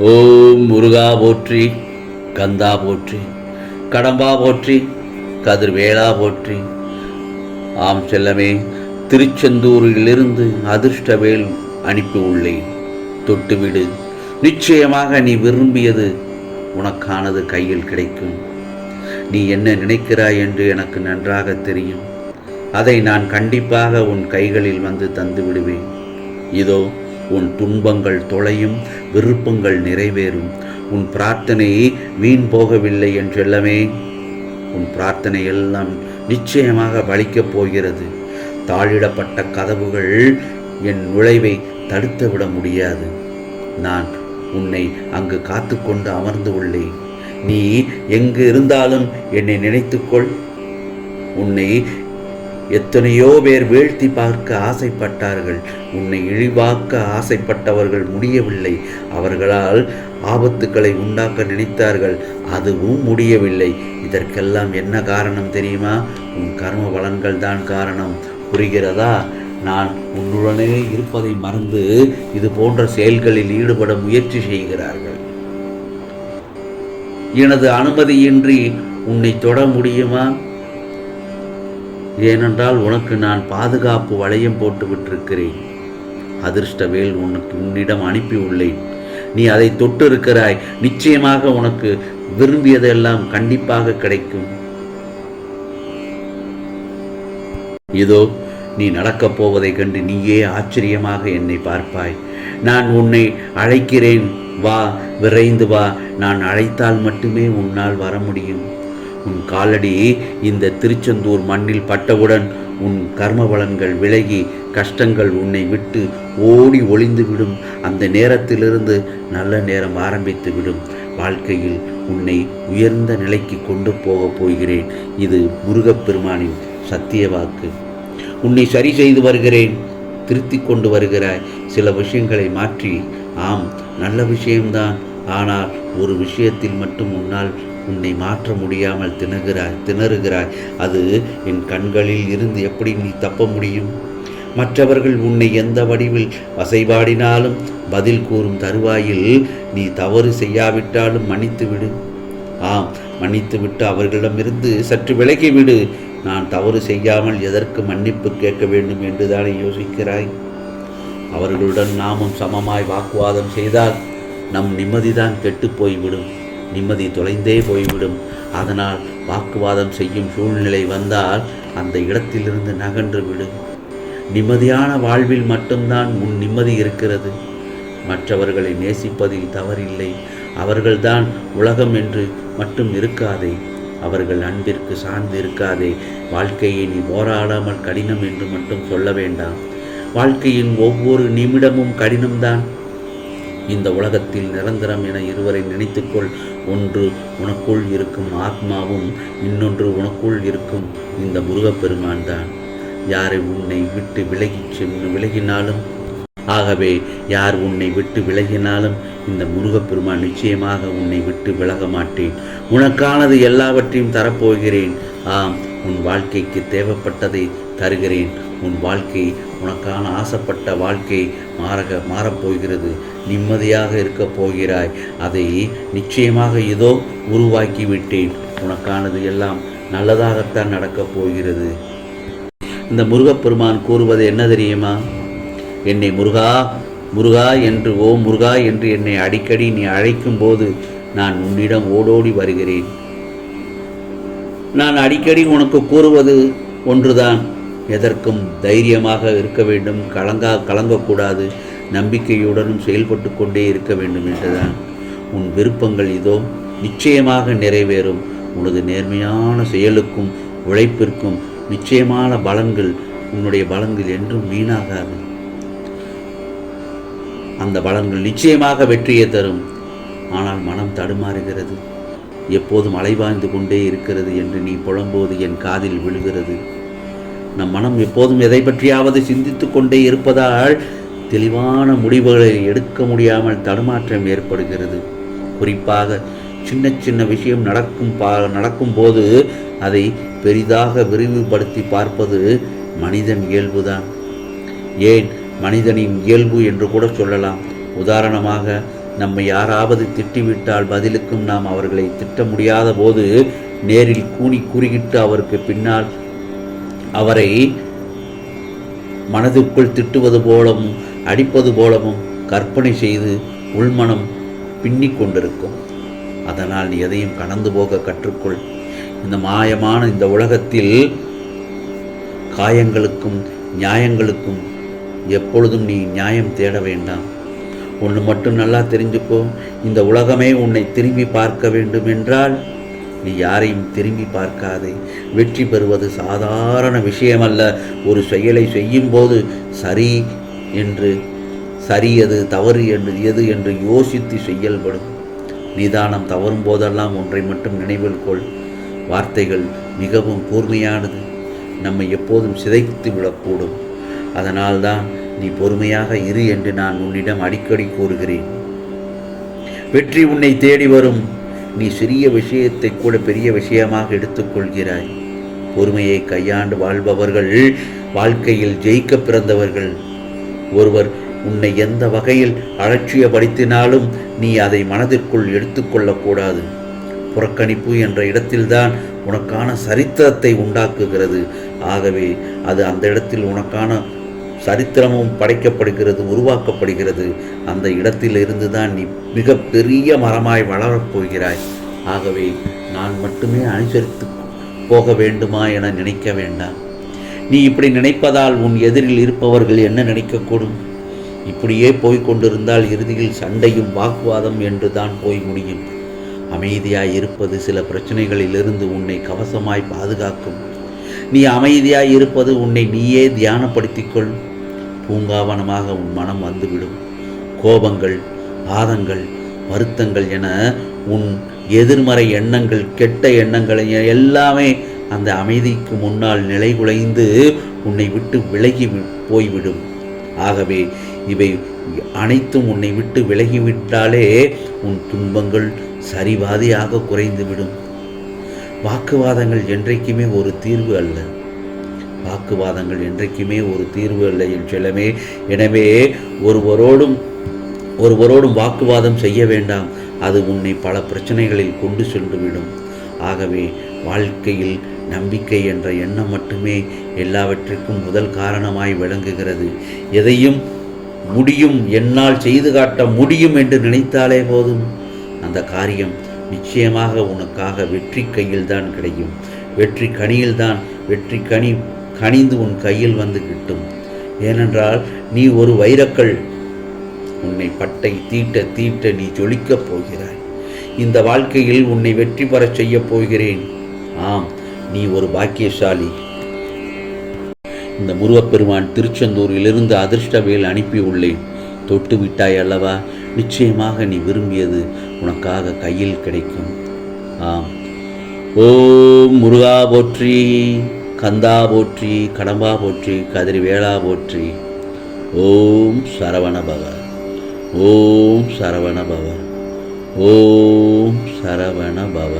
ஓம் முருகா போற்றி கந்தா போற்றி கடம்பா போற்றி கதிர்வேலா போற்றி. ஆம் செல்லமே திருச்செந்தூரிலிருந்து அதிர்ஷ்டவேல் அனுப்பி உள்ளேன். தொட்டுவிடு. நிச்சயமாக நீ விரும்பியது உனக்கானது கையில் கிடைக்கும். நீ என்ன நினைக்கிறாய் என்று எனக்கு நன்றாக தெரியும். அதை நான் கண்டிப்பாக உன் கைகளில் வந்து தந்து விடுவேன் இதோ உன் துன்பங்கள் தொலையும் விருப்பங்கள் நிறைவேறும். உன் பிரார்த்தனை வீண் போகவில்லை என்றெல்லாமே உன் பிரார்த்தனை எல்லாம் நிச்சயமாக பலிக்கப் போகிறது. தாழிடப்பட்ட கதவுகள் என் நுழைவை தடுத்து விட முடியாது. நான் உன்னை அங்கு காத்துக்கொண்டு அமர்ந்து உள்ளேன். நீ எங்கு இருந்தாலும் என்னை நினைத்துக்கொள். உன்னை எத்தனையோ பேர் வீழ்த்தி பார்க்க ஆசைப்பட்டார்கள். உன்னை இழிவாக்க ஆசைப்பட்டவர்கள் முடியவில்லை. அவர்களால் ஆபத்துக்களை உண்டாக்க நினைத்தார்கள். அதுவும் முடியவில்லை. இதற்கெல்லாம் என்ன காரணம் தெரியுமா? உன் கர்ம பலன்கள் தான் காரணம். புரிகிறதா? நான் உன்னுடனே இருப்பதை மறந்து இது போன்ற செயல்களில் ஈடுபட முயற்சி செய்கிறார்கள். எனது அனுமதியின்றி உன்னை தொட முடியுமா? ஏனென்றால் உனக்கு நான் பாதுகாப்பு வளையம் போட்டு விட்டிருக்கிறேன். அதிர்ஷ்டவேல் உனக்கு உன்னிடம் அனுப்பி உள்ளேன் நீ அதை தொட்டு இருக்கிறாய் நிச்சயமாக உனக்கு விரும்பியதெல்லாம் கண்டிப்பாக கிடைக்கும். இதோ நீ நடக்கப் போவதைக் கண்டு நீயே ஆச்சரியமாக என்னை பார்ப்பாய். நான் உன்னை அழைக்கிறேன். வா விரைந்து வா. நான் அழைத்தால் மட்டுமே உன்னால் வர முடியும். உன் காலடி இந்த திருச்செந்தூர் மண்ணில் பட்டவுடன் உன் கர்மபலன்கள் விலகி கஷ்டங்கள் உன்னை விட்டு ஓடி ஒளிந்து விடும் அந்த நேரத்திலிருந்து நல்ல நேரம் ஆரம்பித்து விடும் வாழ்க்கையில் உன்னை உயர்ந்த நிலைக்கு கொண்டு போகப் போகிறேன். இது முருகப்பெருமானின் சத்திய வாக்கு. உன்னை சரி செய்து வருகிறேன். திருத்தி கொண்டு வருகிறாய் சில விஷயங்களை மாற்றி ஆம் நல்ல விஷயம்தான். ஆனால் ஒரு விஷயத்தில் மட்டும் உன்னால் உன்னை மாற்ற முடியாமல் திணறுகிறாய் திணறுகிறாய். அது என் கண்களில் இருந்து எப்படி நீ தப்ப முடியும்? மற்றவர்கள் உன்னை எந்த வடிவில் வசைபாடினாலும் பதில் கூறும் தருவாயில் நீ தவறு செய்யாவிட்டாலும் மன்னித்து விடு. ஆம் மன்னித்து விட்டு அவர்களிடமிருந்து சற்று விலகி விடு. நான் தவறு செய்யாமல் எதற்கு மன்னிப்பு கேட்க வேண்டும் என்றுதானே யோசிக்கிறாய்? அவர்களுடன் நாமும் சமமாய் வாக்குவாதம் செய்தால் நம் நிம்மதிதான் கெட்டுப் போய்விடும். நிம்மதி தொலைந்தே போய்விடும். அதனால் வாக்குவாதம் செய்யும் சூழ்நிலை வந்தால் அந்த இடத்திலிருந்து நகன்று விடு. நிம்மதியான வாழ்வில் மட்டும்தான் உன் நிம்மதி இருக்கிறது. மற்றவர்களை நேசிப்பதில் தவறில்லை. அவர்கள்தான் உலகம் என்று மட்டும் இருக்காதே. அவர்கள் அன்பிற்கு சார்ந்து இருக்காதே. வாழ்க்கையை நீ போராடாமல் கடினம் என்று மட்டும் சொல்ல வேண்டாம். வாழ்க்கையின் ஒவ்வொரு நிமிடமும் கடினம்தான். இந்த உலகத்தில் நிரந்தரம் என இருவரை நினைத்துக்கொள். ஒன்று உனக்குள் இருக்கும் ஆத்மாவும் இன்னொன்று உனக்குள் இருக்கும் இந்த முருகப்பெருமான் தான். யாரை உன்னை விட்டு விலகிச் சென்று விலகினாலும்? ஆகவே யார் உன்னை விட்டு விலகினாலும் இந்த முருகப்பெருமான் நிச்சயமாக உன்னை விட்டு விலக மாட்டேன். உனக்கானது எல்லாவற்றையும் தரப்போகிறேன். ஆம் உன் வாழ்க்கைக்கு தேவைப்பட்டதை தருகிறேன். உன் வாழ்க்கை உனக்கான ஆசைப்பட்ட வாழ்க்கை மாறக மாறப்போகிறது. நிம்மதியாக இருக்கப் போகிறாய். அதை நிச்சயமாக ஏதோ உருவாக்கி விட்டேன் உனக்கானது எல்லாம் நல்லதாகத்தான் நடக்கப் போகிறது. இந்த முருகப்பெருமான் கூறுவது என்ன தெரியுமா? என்னை முருகா முருகா என்று ஓ முருகா என்று என்னை அடிக்கடி நீ அழைக்கும் போது நான் உன்னிடம் ஓடோடி வருகிறேன். நான் அடிக்கடி உனக்கு கூறுவது ஒன்றுதான். எதற்கும் தைரியமாக இருக்க வேண்டும் கலங்கா கலங்கக்கூடாது நம்பிக்கையுடனும் செயல்பட்டு கொண்டே இருக்க வேண்டும் என்றுதான். உன் விருப்பங்கள் இதோ நிச்சயமாக நிறைவேறும். உனது நேர்மையான செயலுக்கும் உழைப்பிற்கும் நிச்சயமான பலன்கள் உன்னுடைய பலன்கள் என்றும் வீணாகாது. அந்த பலன்கள் நிச்சயமாக வெற்றியை தரும். ஆனால் மனம் தடுமாறுகிறது. எப்போதும் அலைவாய்ந்து கொண்டே இருக்கிறது என்று நீ புலம்போது என் காதில் விழுகிறது. நம் மனம் எப்போதும் எதை பற்றியாவது சிந்தித்து கொண்டே இருப்பதால் தெளிவான முடிவுகளை எடுக்க முடியாமல் தடுமாற்றம் ஏற்படுகிறது. குறிப்பாக சின்ன சின்ன விஷயம் நடக்கும் பா நடக்கும்போது அதை பெரிதாக விரிவுபடுத்தி பார்ப்பது மனிதன் இயல்புதான். ஏன் மனிதனின் இயல்பு என்று கூட சொல்லலாம். உதாரணமாக நம்மை யாராவது திட்டிவிட்டால் பதிலுக்கும் நாம் அவர்களை திட்ட முடியாத போது நேரில் கூனி குறுகிட்டு அவருக்கு பின்னால் அவரை மனதிற்குள் திட்டுவது போலவும் அடிப்பது போலவும் கற்பனை செய்து உள்மனம் பின்னிக் கொண்டிருக்கும். அதனால் நீ எதையும் கடந்து போக கற்றுக்கொள். இந்த மாயமான இந்த உலகத்தில் காயங்களுக்கும் நியாயங்களுக்கும் எப்பொழுதும் நீ நியாயம் தேட வேண்டாம். ஒன்று மட்டும் நல்லா தெரிஞ்சுக்கோ. இந்த உலகமே உன்னை திரும்பி பார்க்க வேண்டும் என்றால் நீ யாரையும் திரும்பி பார்க்காதே. வெற்றி பெறுவது சாதாரண விஷயமல்ல. ஒரு செயலை செய்யும்போது சரி என்று சரியது தவறு என்று எது என்று யோசித்து செயல்படும். நிதானம் தவறும் போதெல்லாம் ஒன்றை மட்டும் நினைவில் கொள். வார்த்தைகள் மிகவும் கூர்மையானது. நம்மை எப்போதும் சிதைத்து விடக்கூடும். அதனால்தான் நீ பொறுமையாக இரு என்று நான் உன்னிடம் அடிக்கடி கூறுகிறேன். வெற்றி உன்னை தேடி வரும். நீ சிறிய விஷயத்தை கூட பெரிய விஷயமாக எடுத்துக்கொள்கிறாய். பொறுமையை கையாண்டு வாழ்பவர்கள் வாழ்க்கையில் ஜெயிக்க பிறந்தவர்கள். ஒருவர் உன்னை எந்த வகையில் அலட்சியப்படுத்தினாலும் நீ அதை மனதிற்குள் எடுத்துக்கொள்ளக்கூடாது. புறக்கணிப்பு என்ற இடத்தில்தான் உனக்கான சரித்திரத்தை உண்டாக்குகிறது. ஆகவே அது அந்த இடத்தில் உனக்கான சரித்திரமும் படைக்கப்படுகிறது உருவாக்கப்படுகிறது. அந்த இடத்திலிருந்து தான் நீ மிகப்பெரிய மரமாய் வளரப் போகிறாய். ஆகவே நான் மட்டுமே அனுசரித்து போக வேண்டுமா என நினைக்க வேண்டாம். நீ இப்படி நினைப்பதால் உன் எதிரில் இருப்பவர்கள் என்ன நினைக்கக்கூடும்? இப்படியே போய்க் கொண்டிருந்தால் இறுதியில் சண்டையும் வாக்குவாதம் என்று தான் போய் முடியும். அமைதியாய் இருப்பது சில பிரச்சனைகளிலிருந்து உன்னை கவசமாய் பாதுகாக்கும். நீ அமைதியாய் இருப்பது உன்னை நீயே தியானப்படுத்திக்கொள் பூங்காவனமாக உன் மனம் வந்துவிடும். கோபங்கள் ஆதங்கள் வருத்தங்கள் என உன் எதிர்மறை எண்ணங்கள் கெட்ட எண்ணங்களை எல்லாமே அந்த அமைதிக்கு முன்னால் நிலைகுலைந்து உன்னை விட்டு விலகி வி- போய்விடும். ஆகவே இவை அனைத்தும் உன்னை விட்டு விலகிவிட்டாலே உன் துன்பங்கள் சரிபாதியாக குறைந்துவிடும். வாக்குவாதங்கள் என்றைக்குமே ஒரு தீர்வு அல்ல. வாக்குவாதங்கள் என்றைக்குமே ஒரு தீர்வு இல்லை செல்லமே. எனவே ஒருவரோடும் ஒருவரோடும் வாக்குவாதம் செய்ய வேண்டாம். அது உன்னை பல பிரச்சனைகளில் கொண்டு சென்றுவிடும். ஆகவே வாழ்க்கையில் நம்பிக்கை என்ற எண்ணம் மட்டுமே எல்லாவற்றிற்கும் முதல் காரணமாய் விளங்குகிறது. எதையும் முடியும் என்னால் செய்து காட்ட முடியும் என்று நினைத்தாலே போதும். அந்த காரியம் நிச்சயமாக உனக்காக வெற்றி கையில்தான் கிடைக்கும் வெற்றி கனியில்தான் வெற்றி கனி கனிந்து உன் கையில் வந்து கிட்டும். ஏனென்றால் நீ ஒரு வைரக்கல். உன்னை பட்டை தீட்ட தீட்ட நீ ஜொலிக்கப் போகிறாய். இந்த வாழ்க்கையில் உன்னை வெற்றி பெறச் செய்யப் போகிறேன். ஆம் நீ ஒரு பாக்கியசாலி. இந்த முருகப்பெருமான் திருச்செந்தூரிலிருந்து அதிர்ஷ்டவேல் அனுப்பியுள்ளேன். தொட்டு விட்டாய் அல்லவா? நிச்சயமாக நீ விரும்பியது உனக்காக கையில் கிடைக்கும். ஆம். ஓம் முருகா போற்றி. கந்தா போற்றி கடம்பா போற்றி கதிர்வேளா போற்றி. ஓம் சரவண பவ ஓம் சரவண பவ ஓம் சரவண பவ